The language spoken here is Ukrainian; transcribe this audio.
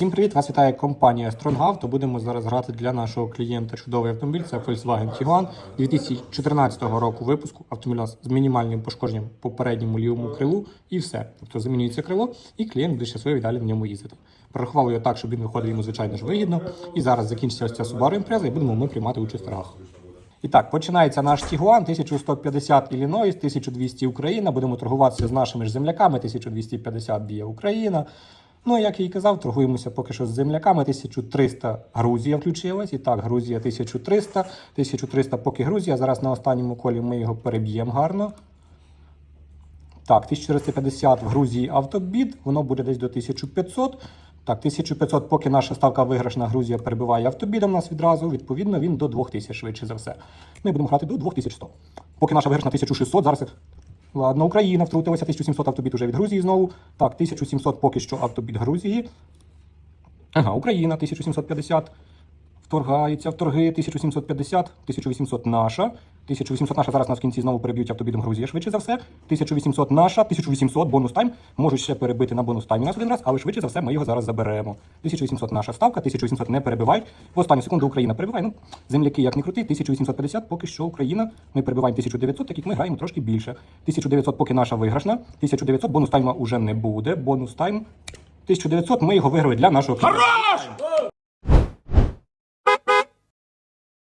Всім привіт! Вас вітає компанія StrongAuto. Будемо зараз грати для нашого клієнта чудовий автомобіль. Це Volkswagen Tiguan 2014 року випуску. Автомобіль з мінімальним пошкодженням по передньому лівому крилу і все. Тобто замінюється крило, і клієнт буде щасливий далі на ньому їздити. Прорахували його так, щоб він виходив йому звичайно ж вигідно. І зараз закінчиться ось ця Subaru Impreza і будемо ми приймати участь в торгах. І так, починається наш Тігуан, 1150 Іллінойс, 1200 Україна. Будемо торгуватися з нашими ж земляками, 1250 б'є Україна. Ну, як я і казав, торгуємося поки що з земляками. 1300 Грузія включилась. І так, Грузія 1300, 1300 поки Грузія. Зараз на останньому колі ми його переб'ємо гарно. Так, 1450 в Грузії автобід, воно буде десь до 1500. Так, 1500, поки наша ставка виграшна Грузія перебиває автобідом нас відразу, відповідно, він до 2000 швидше за все. Ми будемо грати до 2100. Поки наша виграшна 1600, зараз. Ладно, Україна втрутилася, 1700 автобід уже від Грузії знову. Так, 1700 поки що автобід Грузії. Ага, Україна 1750. Вторгається в торги 1750, 1800 наша. 1800 наша зараз нас в кінці знову переб'ють автобідом Грузія швидше за все. 1800 наша, 1800 бонус тайм. Можуть ще перебити на бонус таймі нас один раз, але швидше за все ми його зараз заберемо. 1800 наша ставка, 1800 не перебивай. В останню секунду Україна перебиває. Ну, земляки як не крути, 1850 поки що Україна. Ми перебиваємо 1900, так як ми граємо трошки більше. 1900 поки наша виграшна. 1900 бонус тайма уже не буде. Бонус тайм 1900 ми його виграли для нашого клієнта.